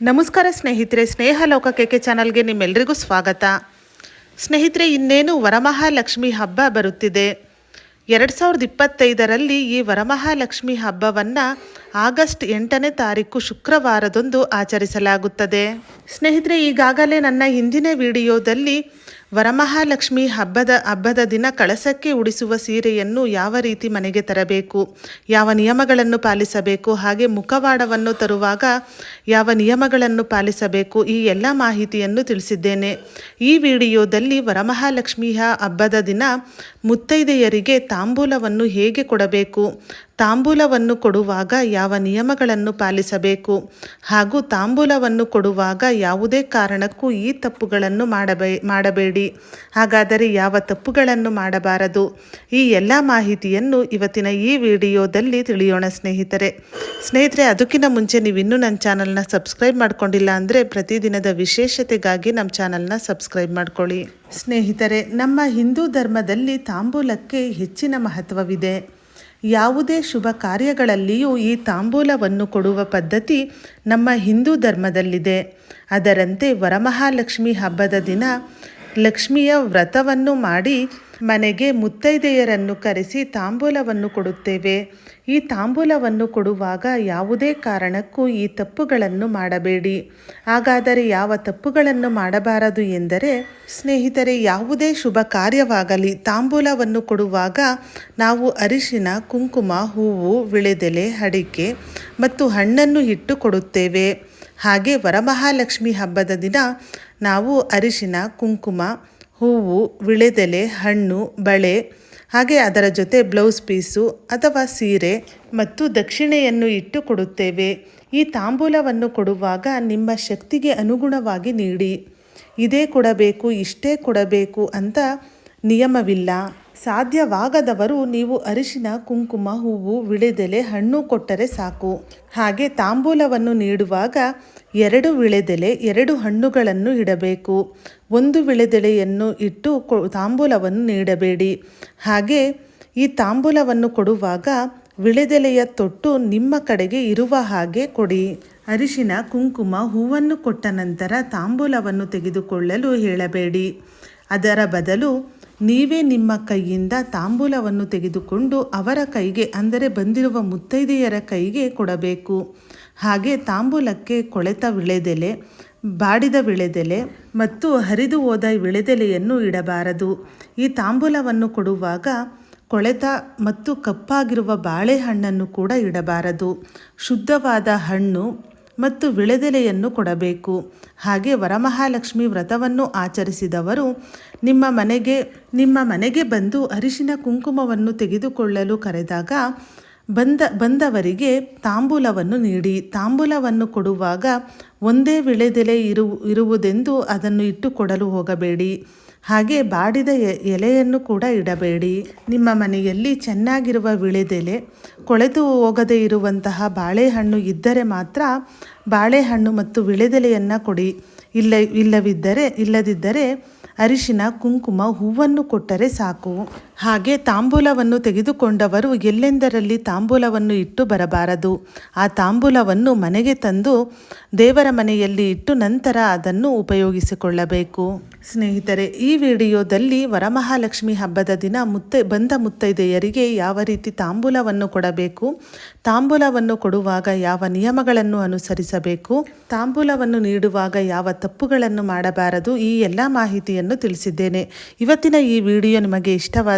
ನಮಸ್ಕಾರ ಸ್ನೇಹಿತರೆ ಸ್ನೇಹ ಲೋಕ ಕೆಕೆ ಚಾನಲ್ಗೆ ನಿಮ್ಮೆಲ್ಲರಿಗೂ ಸ್ವಾಗತ. ಸ್ನೇಹಿತರೆ, ಇನ್ನೇನು ವರಮಹಾಲಕ್ಷ್ಮಿ ಹಬ್ಬ ಬರುತ್ತಿದೆ. ಎರಡು ಸಾವಿರದ ಇಪ್ಪತ್ತೈದರಲ್ಲಿ ಈ ವರಮಹಾಲಕ್ಷ್ಮಿ ಹಬ್ಬವನ್ನು ಆಗಸ್ಟ್ ಎಂಟನೇ ತಾರೀಕು ಶುಕ್ರವಾರದಂದು ಆಚರಿಸಲಾಗುತ್ತದೆ. ಸ್ನೇಹಿತರೆ, ಈಗಾಗಲೇ ನನ್ನ ಹಿಂದಿನ ವಿಡಿಯೋದಲ್ಲಿ ವರಮಹಾಲಕ್ಷ್ಮಿ ಹಬ್ಬದ ಹಬ್ಬದ ದಿನ ಕಳಸಕ್ಕೆ ಉಡಿಸುವ ಸೀರೆಯನ್ನು ಯಾವ ರೀತಿ ಮನೆಗೆ ತರಬೇಕು? ಯಾವ ನಿಯಮಗಳನ್ನು ಪಾಲಿಸಬೇಕು? ಹಾಗೆ ಮುಖವಾಡವನ್ನು ತರುವಾಗ ಯಾವ ನಿಯಮಗಳನ್ನು ಪಾಲಿಸಬೇಕು? ಈ ಎಲ್ಲ ಮಾಹಿತಿಯನ್ನು ತಿಳಿಸಿದ್ದೇನೆ. ಈ ವಿಡಿಯೋದಲ್ಲಿ ವರಮಹಾಲಕ್ಷ್ಮಿಯ ಹಬ್ಬದ ದಿನ ಮುತ್ತೈದೆಯರಿಗೆ ತಾಂಬೂಲವನ್ನು ಹೇಗೆ ಕೊಡಬೇಕು? ತಾಂಬೂಲವನ್ನು ಕೊಡುವಾಗ ಯಾವ ನಿಯಮಗಳನ್ನು ಪಾಲಿಸಬೇಕು? ಹಾಗೂ ತಾಂಬೂಲವನ್ನು ಕೊಡುವಾಗ ಯಾವುದೇ ಕಾರಣಕ್ಕೂ ಈ ತಪ್ಪುಗಳನ್ನು ಮಾಡಬೇ, ಮಾಡಬೇಡಿ. ಹಾಗಾದರೆ ಯಾವ ತಪ್ಪುಗಳನ್ನು ಮಾಡಬಾರದು? ಈ ಎಲ್ಲ ಮಾಹಿತಿಯನ್ನು ಇವತ್ತಿನ ಈ ವಿಡಿಯೋದಲ್ಲಿ ತಿಳಿಯೋಣ ಸ್ನೇಹಿತರೆ. ಸ್ನೇಹಿತರೆ, ಅದಕ್ಕಿಂತ ಮುಂಚೆ ನೀವು ಇನ್ನೂ ನನ್ನ ಚಾನಲ್ನ ಸಬ್ಸ್ಕ್ರೈಬ್ ಮಾಡ್ಕೊಂಡಿಲ್ಲ ಅಂದರೆ ಪ್ರತಿದಿನದ ವಿಶೇಷತೆಗಾಗಿ ನಮ್ಮ ಚಾನಲ್ನ ಸಬ್ಸ್ಕ್ರೈಬ್ ಮಾಡ್ಕೊಳ್ಳಿ. ಸ್ನೇಹಿತರೆ, ನಮ್ಮ ಹಿಂದೂ ಧರ್ಮದಲ್ಲಿ ತಾಂಬೂಲಕ್ಕೆ ಹೆಚ್ಚಿನ ಮಹತ್ವವಿದೆ. ಯಾವುದೇ ಶುಭ ಕಾರ್ಯಗಳಲ್ಲಿಯೂ ಈ ತಾಂಬೂಲವನ್ನು ಕೊಡುವ ಪದ್ಧತಿ ನಮ್ಮ ಹಿಂದೂ ಧರ್ಮದಲ್ಲಿದೆ. ಅದರಂತೆ ವರಮಹಾಲಕ್ಷ್ಮಿ ಹಬ್ಬದ ದಿನ ಲಕ್ಷ್ಮಿಯ ವ್ರತವನ್ನು ಮಾಡಿ ಮನೆಗೆ ಮುತ್ತೈದೆಯರನ್ನು ಕರೆಸಿ ತಾಂಬೂಲವನ್ನು ಕೊಡುತ್ತೇವೆ. ಈ ತಾಂಬೂಲವನ್ನು ಕೊಡುವಾಗ ಯಾವುದೇ ಕಾರಣಕ್ಕೂ ಈ ತಪ್ಪುಗಳನ್ನು ಮಾಡಬೇಡಿ. ಹಾಗಾದರೆ ಯಾವ ತಪ್ಪುಗಳನ್ನು ಮಾಡಬಾರದು ಎಂದರೆ, ಸ್ನೇಹಿತರೆ, ಯಾವುದೇ ಶುಭ ಕಾರ್ಯವಾಗಲಿ, ತಾಂಬೂಲವನ್ನು ಕೊಡುವಾಗ ನಾವು ಅರಿಶಿನ, ಕುಂಕುಮ, ಹೂವು, ವಿಳೆದೆಲೆ, ಅಡಿಕೆ ಮತ್ತು ಹಣ್ಣನ್ನು ಇಟ್ಟು ಕೊಡುತ್ತೇವೆ ಹಾಗೆ ವರಮಹಾಲಕ್ಷ್ಮಿ ಹಬ್ಬದ ದಿನ ನಾವು ಅರಿಶಿನ, ಕುಂಕುಮ ಹೂವು, ವಿಳೆದೆಲೆ, ಹಣ್ಣು, ಬಳೆ, ಹಾಗೆ ಅದರ ಜೊತೆ ಬ್ಲೌಸ್ ಪೀಸು ಅಥವಾ ಸೀರೆ ಮತ್ತು ದಕ್ಷಿಣೆಯನ್ನು ಇಟ್ಟು ಕೊಡುತ್ತೇವೆ. ಈ ತಾಂಬೂಲವನ್ನು ಕೊಡುವಾಗ ನಿಮ್ಮ ಶಕ್ತಿಗೆ ಅನುಗುಣವಾಗಿ ನೀಡಿ. ಇದೇ ಕೊಡಬೇಕು, ಇಷ್ಟೇ ಕೊಡಬೇಕು ಅಂತ ನಿಯಮವಿಲ್ಲ. ಸಾಧ್ಯವಾಗದವರು ನೀವು ಅರಿಶಿನ, ಕುಂಕುಮ, ಹೂವು, ವಿಳೆದೆಲೆ, ಹಣ್ಣು ಕೊಟ್ಟರೆ ಸಾಕು. ಹಾಗೆ ತಾಂಬೂಲವನ್ನು ನೀಡುವಾಗ ಎರಡು ವಿಳೆದೆಲೆ, ಎರಡು ಹಣ್ಣುಗಳನ್ನು ಇಡಬೇಕು. ಒಂದು ವಿಳೆದೆಲೆಯನ್ನು ಇಟ್ಟು ತಾಂಬೂಲವನ್ನು ನೀಡಬೇಡಿ. ಹಾಗೆ ಈ ತಾಂಬೂಲವನ್ನು ಕೊಡುವಾಗ ವಿಳೆದೆಲೆಯ ತೊಟ್ಟು ನಿಮ್ಮ ಕಡೆಗೆ ಇರುವ ಹಾಗೆ ಕೊಡಿ. ಅರಿಶಿನ, ಕುಂಕುಮ, ಹೂವನ್ನು ಕೊಟ್ಟ ನಂತರ ತಾಂಬೂಲವನ್ನು ತೆಗೆದುಕೊಳ್ಳಲು ಹೇಳಬೇಡಿ. ಅದರ ಬದಲು ನೀವೇ ನಿಮ್ಮ ಕೈಯಿಂದ ತಾಂಬೂಲವನ್ನು ತೆಗೆದುಕೊಂಡು ಅವರ ಕೈಗೆ, ಅಂದರೆ ಬಂದಿರುವ ಮುತ್ತೈದೆಯರ ಕೈಗೆ ಕೊಡಬೇಕು. ಹಾಗೆ ತಾಂಬೂಲಕ್ಕೆ ಕೊಳೆತ ವಿಳೆದೆಲೆ, ಬಾಡಿದ ವಿಳೆದೆಲೆ ಮತ್ತು ಹರಿದು ಹೋದ ವಿಳೆದೆಲೆಯನ್ನು ಇಡಬಾರದು. ಈ ತಾಂಬೂಲವನ್ನು ಕೊಡುವಾಗ ಕೊಳೆತ ಮತ್ತು ಕಪ್ಪಾಗಿರುವ ಬಾಳೆಹಣ್ಣನ್ನು ಕೂಡ ಇಡಬಾರದು. ಶುದ್ಧವಾದ ಹಣ್ಣು ಮತ್ತು ವಿಳೆದೆಲೆಯನ್ನು ಕೊಡಬೇಕು. ಹಾಗೆ ವರಮಹಾಲಕ್ಷ್ಮಿ ವ್ರತವನ್ನು ಆಚರಿಸಿದವರು ನಿಮ್ಮ ಮನೆಗೆ ನಿಮ್ಮ ಮನೆಗೆ ಬಂದು ಅರಿಶಿನ ಕುಂಕುಮವನ್ನು ತೆಗೆದುಕೊಳ್ಳಲು ಕರೆದಾಗ ಬಂದ, ಬಂದವರಿಗೆ ತಾಂಬೂಲವನ್ನು ನೀಡಿ. ತಾಂಬೂಲವನ್ನು ಕೊಡುವಾಗ ಒಂದೇ ವಿಳೆದೆಲೆ ಇರು, ಇರುವುದೆಂದು ಅದನ್ನು ಇಟ್ಟು ಕೊಡಲು ಹೋಗಬೇಡಿ. ಹಾಗೆ ಬಾಡಿದ ಎಲೆಯನ್ನು ಕೂಡ ಇಡಬೇಡಿ. ನಿಮ್ಮ ಮನೆಯಲ್ಲಿ ಚೆನ್ನಾಗಿರುವ ವಿಳೆದೆಲೆ ಕೊಳೆತು ಹೋಗದೇ ಇರುವಂತಹ ಬಾಳೆಹಣ್ಣು ಇದ್ದರೆ ಮಾತ್ರ ಬಾಳೆಹಣ್ಣು ಮತ್ತು ವಿಳೆದೆಲೆಯನ್ನು ಕೊಡಿ. ಇಲ್ಲ, ಇಲ್ಲವಿದ್ದರೆ, ಇಲ್ಲದಿದ್ದರೆ ಅರಿಶಿನ, ಕುಂಕುಮ, ಹೂವನ್ನು ಕೊಟ್ಟರೆ ಸಾಕು. ಹಾಗೆ ತಾಂಬೂಲವನ್ನು ತೆಗೆದುಕೊಂಡವರು ಎಲ್ಲೆಂದರಲ್ಲಿ ತಾಂಬೂಲವನ್ನು ಇಟ್ಟು ಬರಬಾರದು? ಆ ತಾಂಬೂಲವನ್ನು ಮನೆಗೆ ತಂದು ದೇವರ ಮನೆಯಲ್ಲಿ ಇಟ್ಟು ನಂತರ ಅದನ್ನು ಉಪಯೋಗಿಸಿಕೊಳ್ಳಬೇಕು. ಸ್ನೇಹಿತರೆ, ಈ ವಿಡಿಯೋದಲ್ಲಿ ವರಮಹಾಲಕ್ಷ್ಮಿ ಹಬ್ಬದ ದಿನ ಮುತ್ತೆ, ಬಂದ ಮುತ್ತೈದೆಯರಿಗೆ ಯಾವ ರೀತಿ ತಾಂಬೂಲವನ್ನು ಕೊಡಬೇಕು? ತಾಂಬೂಲವನ್ನು ಕೊಡುವಾಗ ಯಾವ ನಿಯಮಗಳನ್ನು ಅನುಸರಿಸಬೇಕು? ತಾಂಬೂಲವನ್ನು ನೀಡುವಾಗ ಯಾವ ತಪ್ಪುಗಳನ್ನು ಮಾಡಬಾರದು? ಈ ಎಲ್ಲ ಮಾಹಿತಿಯನ್ನು ತಿಳಿಸಿದ್ದೇನೆ. ಇವತ್ತಿನ ಈ ವಿಡಿಯೋ ನಿಮಗೆ